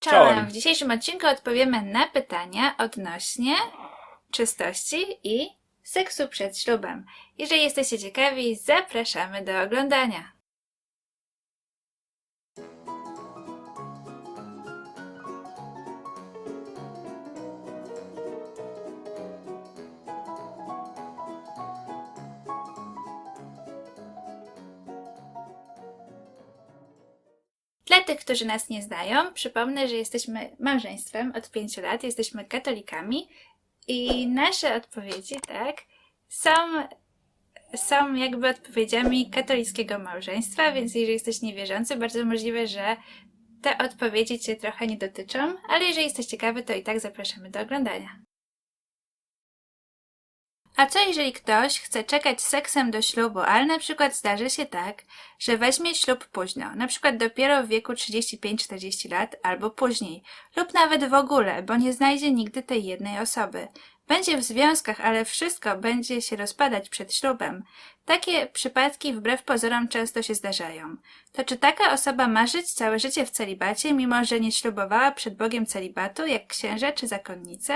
Czołem. W dzisiejszym odcinku odpowiemy na pytania odnośnie czystości i seksu przed ślubem. Jeżeli jesteście ciekawi, zapraszamy do oglądania. Dla tych, którzy nas nie znają, przypomnę, że jesteśmy małżeństwem od pięciu lat, jesteśmy katolikami i nasze odpowiedzi, tak, są, są jakby odpowiedziami katolickiego małżeństwa, więc jeżeli jesteś niewierzący, bardzo możliwe, że te odpowiedzi Cię trochę nie dotyczą, ale jeżeli jesteś ciekawy, to i tak zapraszamy do oglądania. A co jeżeli ktoś chce czekać z seksem do ślubu, ale na przykład zdarzy się tak, że weźmie ślub późno, na przykład dopiero w wieku 35-40 lat albo później, lub nawet w ogóle, bo nie znajdzie nigdy tej jednej osoby. Będzie w związkach, ale wszystko będzie się rozpadać przed ślubem. Takie przypadki wbrew pozorom często się zdarzają. To czy taka osoba ma żyć całe życie w celibacie, mimo że nie ślubowała przed Bogiem celibatu, jak księża czy zakonnice?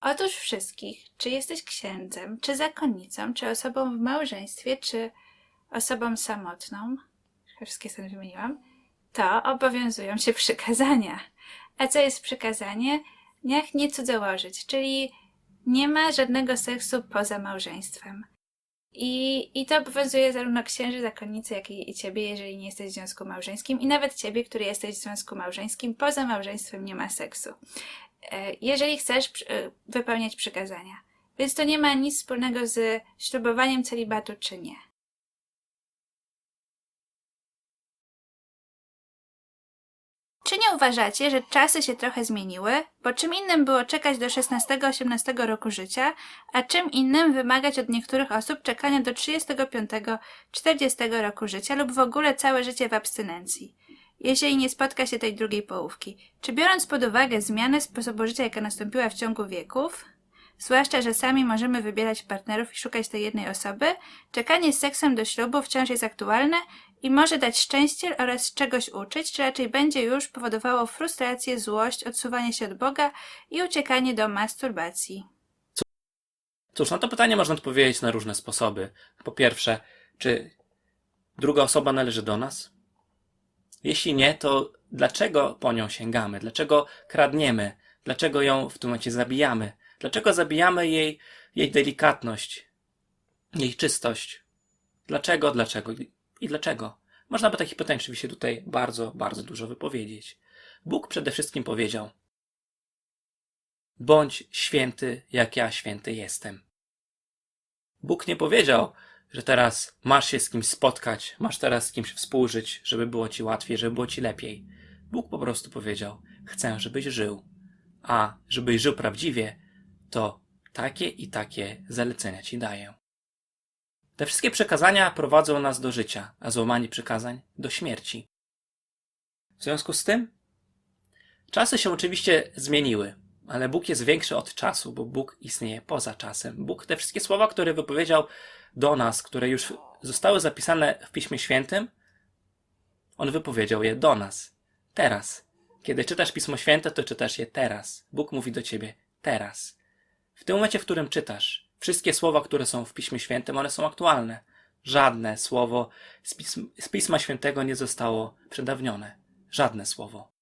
Otóż wszystkich, czy jesteś księdzem, czy zakonnicą, czy osobą w małżeństwie, czy osobą samotną, wszystkie sobie wymieniłam, to obowiązują się przykazania. A co jest przykazanie? Niech nie cudzołożyć, czyli nie ma żadnego seksu poza małżeństwem. I, I to obowiązuje zarówno księży, zakonnicy, jak i, i ciebie, jeżeli nie jesteś w związku małżeńskim, i nawet ciebie, który jesteś w związku małżeńskim, poza małżeństwem nie ma seksu jeżeli chcesz e, wypełniać przykazania. Więc to nie ma nic wspólnego z ślubowaniem celibatu czy nie. Czy nie uważacie, że czasy się trochę zmieniły? Bo czym innym było czekać do 16-18 roku życia, a czym innym wymagać od niektórych osób czekania do 35-40 roku życia lub w ogóle całe życie w abstynencji jeżeli nie spotka się tej drugiej połówki. Czy biorąc pod uwagę zmianę sposobu życia, jaka nastąpiła w ciągu wieków, zwłaszcza, że sami możemy wybierać partnerów i szukać tej jednej osoby, czekanie z seksem do ślubu wciąż jest aktualne i może dać szczęście oraz czegoś uczyć, czy raczej będzie już powodowało frustrację, złość, odsuwanie się od Boga i uciekanie do masturbacji. Cóż, na to pytanie można odpowiedzieć na różne sposoby. Po pierwsze, czy druga osoba należy do nas? Jeśli nie, to dlaczego po nią sięgamy? Dlaczego kradniemy? Dlaczego ją w tym momencie zabijamy? Dlaczego zabijamy jej, jej delikatność, jej czystość? Dlaczego, dlaczego i dlaczego? Można by takich pytań oczywiście tutaj bardzo, bardzo dużo wypowiedzieć. Bóg przede wszystkim powiedział: Bądź święty, jak ja święty jestem. Bóg nie powiedział, że teraz masz się z kimś spotkać, masz teraz z kimś współżyć, żeby było ci łatwiej, żeby było ci lepiej. Bóg po prostu powiedział: Chcę, żebyś żył. A żebyś żył prawdziwie, to takie i takie zalecenia ci daję. Te wszystkie przekazania prowadzą nas do życia, a złamanie przykazań do śmierci. W związku z tym, czasy się oczywiście zmieniły, ale Bóg jest większy od czasu, bo Bóg istnieje poza czasem. Bóg te wszystkie słowa, które wypowiedział do nas, które już zostały zapisane w Piśmie Świętym, On wypowiedział je do nas. Teraz. Kiedy czytasz Pismo Święte, to czytasz je teraz. Bóg mówi do ciebie teraz. W tym momencie, w którym czytasz, wszystkie słowa, które są w Piśmie Świętym, one są aktualne. Żadne słowo z, pism, z Pisma Świętego nie zostało przedawnione. Żadne słowo.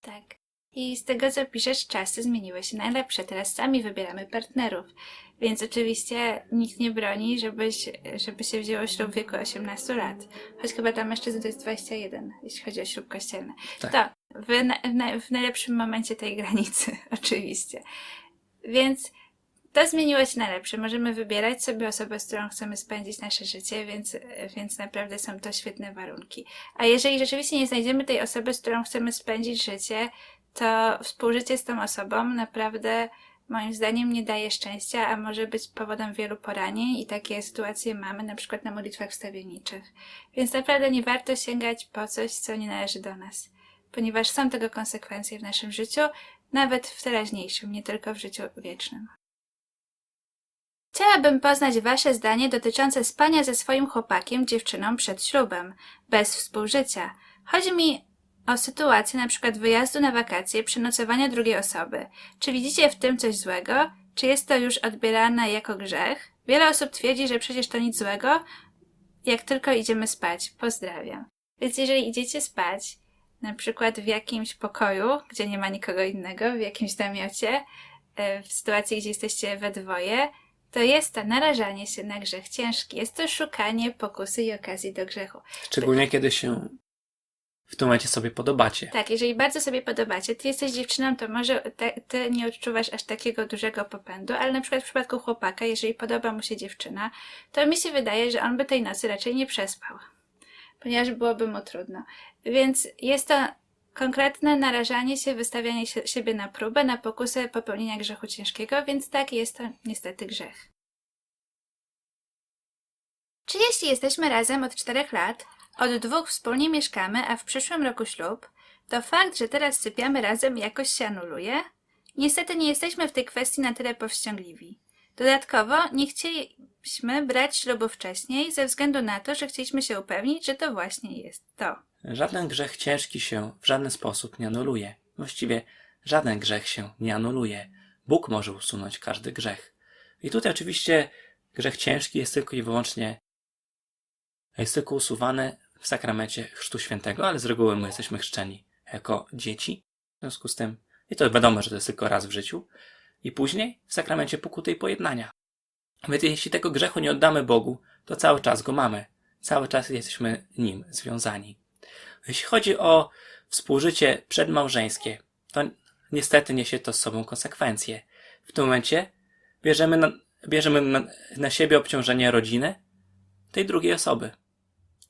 Tak. I z tego, co piszesz, czasy zmieniły się na lepsze. Teraz sami wybieramy partnerów. Więc oczywiście nikt nie broni, żebyś, żeby się wzięło ślub w wieku 18 lat. Choć chyba dla mężczyzn to jest 21, jeśli chodzi o ślub kościelny. Tak. To w, na, w, na, w najlepszym momencie tej granicy, oczywiście. Więc to zmieniło się na lepsze. Możemy wybierać sobie osobę, z którą chcemy spędzić nasze życie, więc, więc naprawdę są to świetne warunki. A jeżeli rzeczywiście nie znajdziemy tej osoby, z którą chcemy spędzić życie, to współżycie z tą osobą naprawdę moim zdaniem nie daje szczęścia, a może być powodem wielu poranień i takie sytuacje mamy na przykład na modlitwach wstawienniczych. Więc naprawdę nie warto sięgać po coś, co nie należy do nas, ponieważ są tego konsekwencje w naszym życiu, nawet w teraźniejszym, nie tylko w życiu wiecznym. Chciałabym poznać Wasze zdanie dotyczące spania ze swoim chłopakiem, dziewczyną przed ślubem, bez współżycia. Chodzi mi o sytuację na przykład wyjazdu na wakacje, przenocowania drugiej osoby. Czy widzicie w tym coś złego? Czy jest to już odbierane jako grzech? Wiele osób twierdzi, że przecież to nic złego, jak tylko idziemy spać. Pozdrawiam. Więc jeżeli idziecie spać, na przykład w jakimś pokoju, gdzie nie ma nikogo innego, w jakimś namiocie, e, w sytuacji, gdzie jesteście we dwoje, to jest to narażanie się na grzech ciężki. Jest to szukanie pokusy i okazji do grzechu. Szczególnie kiedy się w tym momencie sobie podobacie. Tak, jeżeli bardzo sobie podobacie, ty jesteś dziewczyną, to może te, ty nie odczuwasz aż takiego dużego popędu, ale na przykład w przypadku chłopaka, jeżeli podoba mu się dziewczyna, to mi się wydaje, że on by tej nocy raczej nie przespał, ponieważ byłoby mu trudno. Więc jest to konkretne narażanie się, wystawianie się, siebie na próbę, na pokusę popełnienia grzechu ciężkiego, więc tak, jest to niestety grzech. Czy jeśli jesteśmy razem od czterech lat, od dwóch wspólnie mieszkamy, a w przyszłym roku ślub, to fakt, że teraz sypiamy razem jakoś się anuluje? Niestety nie jesteśmy w tej kwestii na tyle powściągliwi. Dodatkowo nie chcieliśmy brać ślubu wcześniej ze względu na to, że chcieliśmy się upewnić, że to właśnie jest to. Żaden grzech ciężki się w żaden sposób nie anuluje. Właściwie żaden grzech się nie anuluje. Bóg może usunąć każdy grzech. I tutaj oczywiście grzech ciężki jest tylko i wyłącznie jest tylko usuwany w sakramencie Chrztu Świętego, ale z reguły my jesteśmy chrzczeni jako dzieci. W związku z tym, i to wiadomo, że to jest tylko raz w życiu, i później w sakramencie pokuty i pojednania. Więc jeśli tego grzechu nie oddamy Bogu, to cały czas go mamy. Cały czas jesteśmy nim związani. Jeśli chodzi o współżycie przedmałżeńskie, to niestety niesie to z sobą konsekwencje. W tym momencie bierzemy na, bierzemy na, na siebie obciążenie rodziny tej drugiej osoby.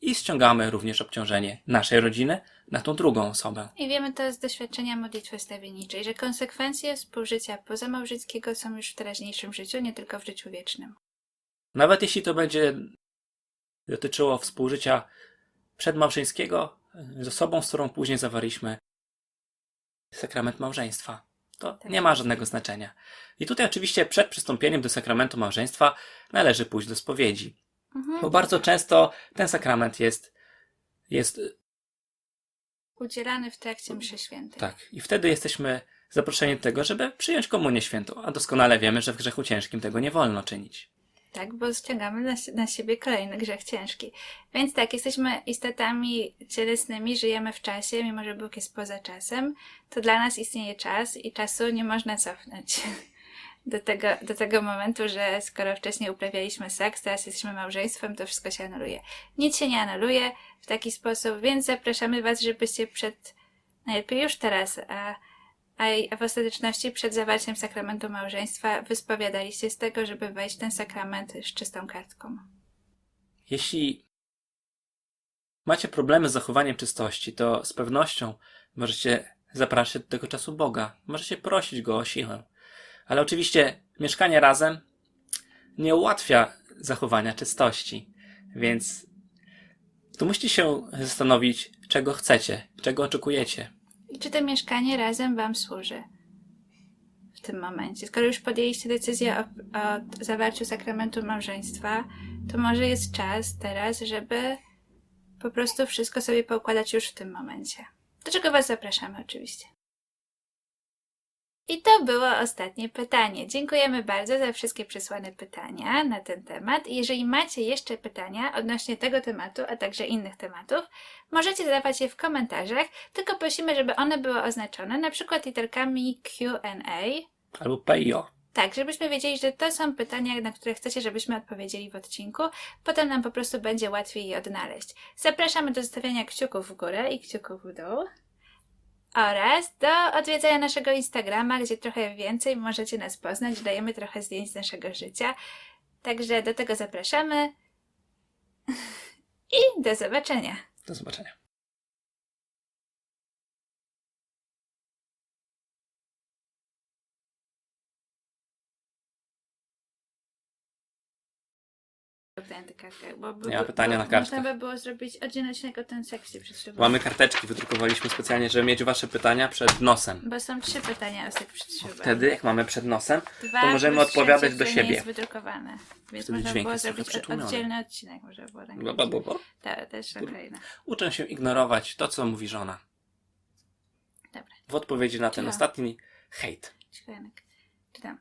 I ściągamy również obciążenie naszej rodziny na tą drugą osobę. I wiemy to z doświadczenia modlitwy stawienniczej, że konsekwencje współżycia pozamałżeńskiego są już w teraźniejszym życiu, nie tylko w życiu wiecznym. Nawet jeśli to będzie dotyczyło współżycia przedmałżeńskiego z osobą, z którą później zawarliśmy sakrament małżeństwa. To Tak. nie ma żadnego znaczenia. I tutaj oczywiście przed przystąpieniem do sakramentu małżeństwa należy pójść do spowiedzi. Mhm. Bo bardzo często ten sakrament jest, jest Udzielany w trakcie mszy świętej. tak. I wtedy jesteśmy zaproszeni do tego, żeby przyjąć komunię świętą. A doskonale wiemy, że w grzechu ciężkim tego nie wolno czynić. Tak, bo ściągamy na, na siebie kolejny grzech ciężki. Więc tak, jesteśmy istotami cielesnymi, żyjemy w czasie, mimo że Bóg jest poza czasem, to dla nas istnieje czas i czasu nie można cofnąć. Do tego, do tego momentu, że skoro wcześniej uprawialiśmy seks, teraz jesteśmy małżeństwem, to wszystko się anuluje. Nic się nie anuluje w taki sposób, więc zapraszamy Was, żebyście przed, najlepiej już teraz, a a w ostateczności przed zawarciem sakramentu małżeństwa wyspowiadali się z tego, żeby wejść w ten sakrament z czystą kartką. Jeśli macie problemy z zachowaniem czystości, to z pewnością możecie zapraszać do tego czasu Boga. Możecie prosić Go o siłę. Ale oczywiście mieszkanie razem nie ułatwia zachowania czystości. Więc tu musicie się zastanowić, czego chcecie, czego oczekujecie. I czy to mieszkanie razem Wam służy w tym momencie? Skoro już podjęliście decyzję o, o zawarciu sakramentu małżeństwa, to może jest czas teraz, żeby po prostu wszystko sobie poukładać już w tym momencie. Do czego Was zapraszamy oczywiście. I to było ostatnie pytanie. Dziękujemy bardzo za wszystkie przysłane pytania na ten temat. I jeżeli macie jeszcze pytania odnośnie tego tematu, a także innych tematów, możecie zadawać je w komentarzach, tylko prosimy, żeby one były oznaczone na przykład literkami Q&A, Albo PIO. tak, żebyśmy wiedzieli, że to są pytania, na które chcecie, żebyśmy odpowiedzieli w odcinku. Potem nam po prostu będzie łatwiej je odnaleźć. Zapraszamy do zostawiania kciuków w górę i kciuków w dół. Oraz do odwiedzania naszego Instagrama, gdzie trochę więcej możecie nas poznać. Dajemy trochę zdjęć z naszego życia. Także do tego zapraszamy. I do zobaczenia. Do zobaczenia. Na kartkach, bo by, ma pytania na bo kartkach. Można by było zrobić oddzielny odcinek o ten sekcji przed ślubem. Mamy karteczki, wydrukowaliśmy specjalnie, żeby mieć wasze pytania przed nosem. Bo są trzy pytania o seks przed ślubem. Wtedy, jak mamy przed nosem, Dwa to możemy plus odpowiadać trzecie, do które siebie. Nie jest wydrukowane. Więc Wtedy można dźwięk było jest trochę zrobić przytłumiony. oddzielny odcinek. Można było tak bla, bla, bla, bla. Ta, też kolejna. uczę się ignorować to, co mówi żona. w odpowiedzi na ten ostatni hejt. Janek. Czytam.